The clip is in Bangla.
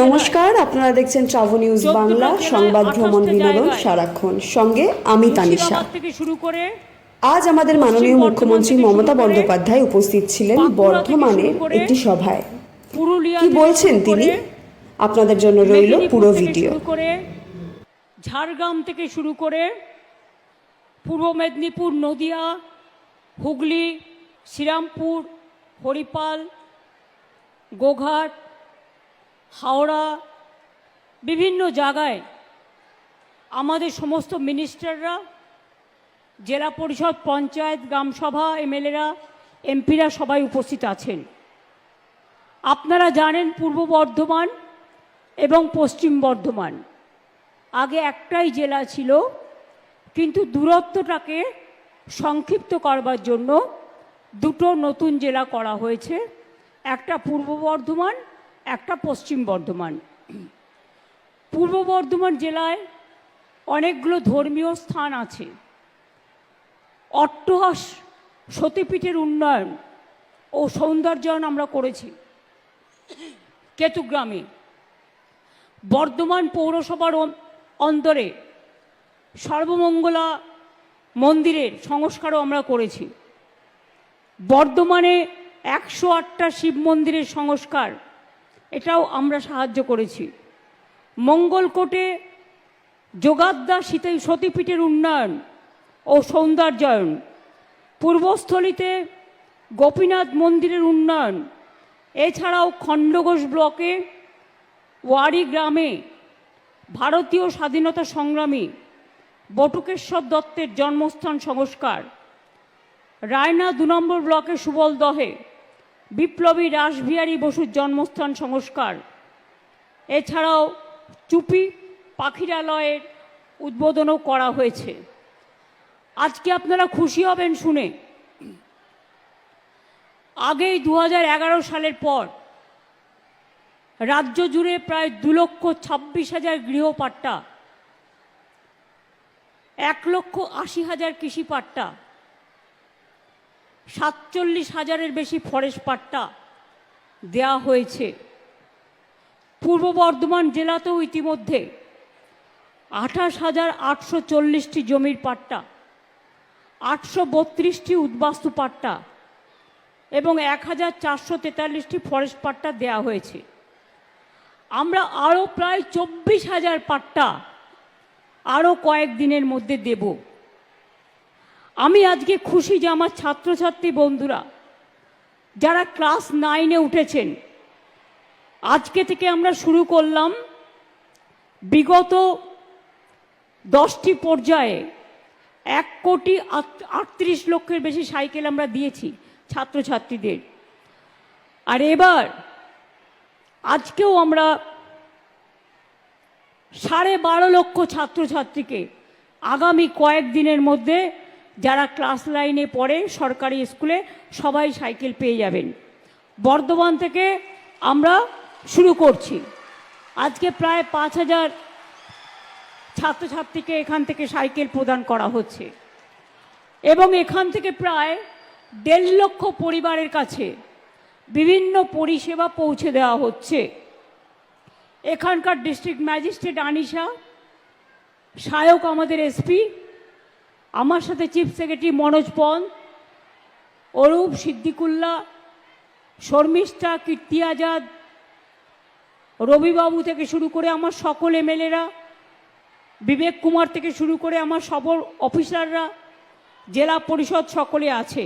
নমস্কার আপনারা দেখছেন ট্রাভো নিউজ বাংলা সংবাদ ভ্রমণ বিনোদন সারাক্ষণ। সঙ্গে আমি তানিশা। থেকে শুরু করে আজ আমাদের মাননীয় মুখ্যমন্ত্রী মমতা বন্দ্যোপাধ্যায় উপস্থিত ছিলেন বর্ধমানের একটি সভায়। কি বলছেন তিনি? আপনাদের জন্য রইল পুরো ভিডিও। করে ঝাড়গ্রাম থেকে শুরু করে পূর্ব মেদিনীপুর নদিয়া হুগলি শ্রীরামপুর হরিপাল গোঘাট হাওড়া বিভিন্ন জায়গায় আমাদের সমস্ত মিনিস্টাররা জেলা পরিষদ, পঞ্চায়েত গ্রামসভা এমএলএরা এমপিরা সবাই উপস্থিত আছেন। আপনারা জানেন পূর্ব বর্ধমান এবং পশ্চিম বর্ধমান। আগে একটাই জেলা ছিল, কিন্তু দূরত্বটাকে সংক্ষিপ্ত করবার জন্য দুটো নতুন জেলা করা হয়েছে। একটা পূর্ব বর্ধমান একটা পশ্চিম বর্ধমান। পূর্ব বর্ধমান জেলায় অনেকগুলো ধর্মীয় স্থান আছে। অট্টহাস সতীপীঠের উন্নয়ন ও সৌন্দর্যায়ন আমরা করেছি। কেতুগ্রামে। বর্ধমান পৌরসভার অন- অন্তরে সর্বমঙ্গলা মন্দিরের সংস্কারও আমরা করেছি। বর্ধমানে একশো আটটা শিব মন্দিরের সংস্কার এটাও আমরা সাহায্য করেছি। মঙ্গলকোটে যোগাদ্দা শীতে সতীপীঠের উন্নয়ন ও সৌন্দর্যায়ন, পূর্বস্থলীতে গোপীনাথ মন্দিরের উন্নয়ন, এছাড়াও খণ্ডঘোষ ব্লকে ওয়ারি গ্রামে ভারতীয় স্বাধীনতা সংগ্রামী বটুকেশ্বর দত্তের জন্মস্থান সংস্কার, রায়না দু নম্বর ব্লকে সুবল দহে বিপ্লবী রাসবিহারী বসুর জন্মস্থান সংস্কার। এছাড়াও চুপি পাখিরালয়ের উদ্বোধনও করা হয়েছে। আজকে আপনারা খুশি হবেন শুনে। আগেই দু হাজার এগারো সালের পর রাজ্য জুড়ে প্রায় দু লক্ষ ছাব্বিশ হাজার গৃহপাট্টা, এক লক্ষ আশি হাজার কৃষি পাট্টা সাতচল্লিশ হাজারের বেশি ফরেস্ট পাট্টা দেয়া হয়েছে। পূর্ব বর্ধমান জেলাতেও ইতিমধ্যে আঠাশ হাজার আটশো চল্লিশটি জমির পাট্টা, আটশো বত্রিশটি উদ্বাস্তু পাট্টা এবং এক হাজার চারশো তেতাল্লিশটি ফরেস্ট পাট্টা দেয়া হয়েছে। আমরা আরও প্রায় চব্বিশ হাজার পাট্টা আরও কয়েক দিনের মধ্যে দেব। আমি আজকে খুশি যে আমার ছাত্রছাত্রী বন্ধুরা যারা ক্লাস নাইনে উঠেছেন, আজকে থেকে আমরা শুরু করলাম বিগত দশটি পর্যায়ে এক কোটি আটত্রিশ লক্ষের বেশি সাইকেল আমরা দিয়েছি ছাত্রছাত্রীদের। আর এবার আজকেও আমরা সাড়ে বারো লক্ষ ছাত্রছাত্রীকে আগামী কয়েকদিনের মধ্যে যারা ক্লাস লাইনে পড়ে সরকারি স্কুলে সবাই সাইকেল পেয়ে যাবেন। বর্ধমান থেকে আমরা শুরু করছি। আজকে প্রায় পাঁচ হাজার ছাত্রছাত্রীকে এখান থেকে সাইকেল প্রদান করা হচ্ছে। এবং এখান থেকে প্রায় দেড় লক্ষ পরিবারের কাছে বিভিন্ন পরিষেবা পৌঁছে দেওয়া হচ্ছে। এখানকার ডিস্ট্রিক্ট ম্যাজিস্ট্রেট আনিশা সায়ক আমাদের এসপি আমার সাথে চিফ সেক্রেটারি মনোজ পন, অরূপ সিদ্দিকুল্লা, শর্মিষ্ঠা কীর্তি আজাদ রবিবাবু থেকে শুরু করে আমার সকল এমএলএরা, বিবেক কুমার থেকে শুরু করে আমার সবর অফিসাররা, জেলা পরিষদ সকলে আছে।